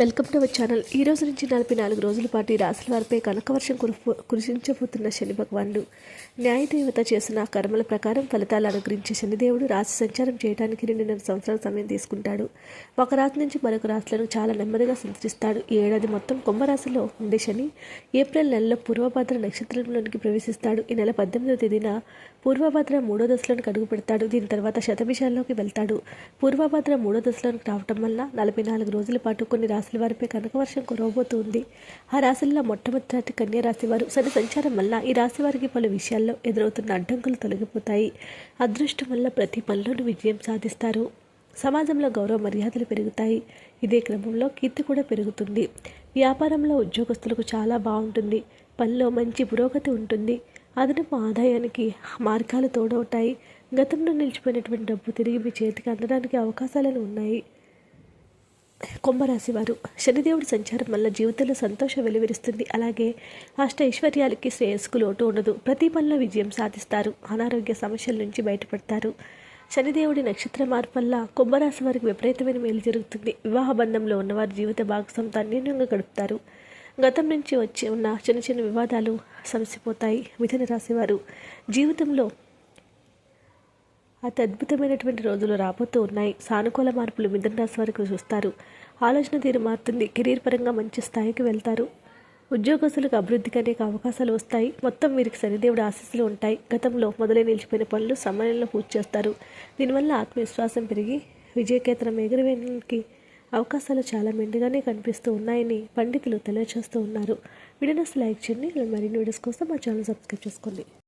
Welcome to our channel. ఈ రోజు నుంచి నలభై నాలుగు రోజుల పాటు ఈ రాశుల వారిపై కనకవర్షం కురిసించబోతున్న శని భగవానుడు న్యాయదేవత చేసిన కర్మల ప్రకారం ఫలితాలు అనుగ్రహించే శనిదేవుడు రాశి సంచారం చేయడానికి రెండున్నర సంవత్సరాల సమయం తీసుకుంటాడు. ఒక రాశి నుంచి మరొక రాశులను చాలా నెమ్మదిగా సంచరిస్తాడు ఈ ఏడాది మొత్తం కుంభరాశిలో ఉండే శని ఏప్రిల్ నెలలో పూర్వభద్ర నక్షత్రంలోనికి ప్రవేశిస్తాడు. ఈ నెల పద్దెనిమిదవ తేదీన పూర్వభద్ర మూడో దశలోనికి అడుగు పెడతాడు దీని తర్వాత శతభిషాల్లోకి వెళ్తాడు. పూర్వభద్ర మూడో దశలోనికి రావటం వల్ల నలభై నాలుగు రోజుల పాటు కొన్ని రాశుల వారిపై కనకవర్షం కురవబోతుంది. ఆ రాశుల్లో మొట్టమొదటి కన్యా రాశి వారు శని సంచారం వల్ల ఈ రాశి వారికి పలు విషయాల్లో ఎదురవుతున్న అడ్డంకులు తొలగిపోతాయి. అదృష్టం వల్ల ప్రతి పనిలోనూ విజయం సాధిస్తారు. సమాజంలో గౌరవ మర్యాదలు పెరుగుతాయి. ఇదే క్రమంలో కీర్తి కూడా పెరుగుతుంది. వ్యాపారంలో ఉద్యోగస్తులకు చాలా బాగుంటుంది. పనిలో మంచి పురోగతి ఉంటుంది. అదనపు ఆదాయానికి మార్గాలు తోడవుతాయి. గతంలో నిలిచిపోయినటువంటి డబ్బు తిరిగి మీ చేతికి అందడానికి అవకాశాలను ఉన్నాయి. కుంభరాశి వారు శనిదేవుడి సంచారం వల్ల జీవితంలో సంతోషం వెలువరిస్తుంది. అలాగే అష్ట ఐశ్వర్యాలకి శ్రేయస్కు లోటు ఉండదు. ప్రతి పనిలో విజయం సాధిస్తారు. అనారోగ్య సమస్యల నుంచి బయటపడతారు. శనిదేవుడి నక్షత్ర మార్పు వల్ల కుంభరాశి వారికి విపరీతమైన మేలు జరుగుతుంది. వివాహ బంధంలో ఉన్నవారు జీవిత భాగస్వామితో అన్యోన్యంగా గడుపుతారు. గతం నుంచి వచ్చి ఉన్న చిన్న చిన్న వివాదాలు సమసిపోతాయి. మిథున రాశివారు జీవితంలో అద్భుతమైనటువంటి రోజులు రాబోతూ ఉన్నాయి. సానుకూల మార్పులు మిథున రాశి వారికి చూస్తారు ఆలోచన తీరు మారుతుంది. కెరీర్ పరంగా మంచి స్థాయికి వెళ్తారు. ఉద్యోగస్తులకు అభివృద్ధికి అనేక అవకాశాలు వస్తాయి. మొత్తం వీరికి శనిదేవుడు ఆశీస్సులు ఉంటాయి. గతంలో మొదలై నిలిచిపోయిన పనులు సమయంలో పూర్తి చేస్తారు. దీనివల్ల ఆత్మవిశ్వాసం పెరిగి విజయకేతనం ఎగురవేయడానికి అవకాశాలు చాలా మెండుగానే కనిపిస్తూ ఉన్నాయని పండితులు తెలియజేస్తూ ఉన్నారు. వీడియోస్ లైక్ చేయండి. మరిన్ని వీడియోస్ కోసం మా ఛానల్ సబ్స్క్రైబ్ చేసుకోండి.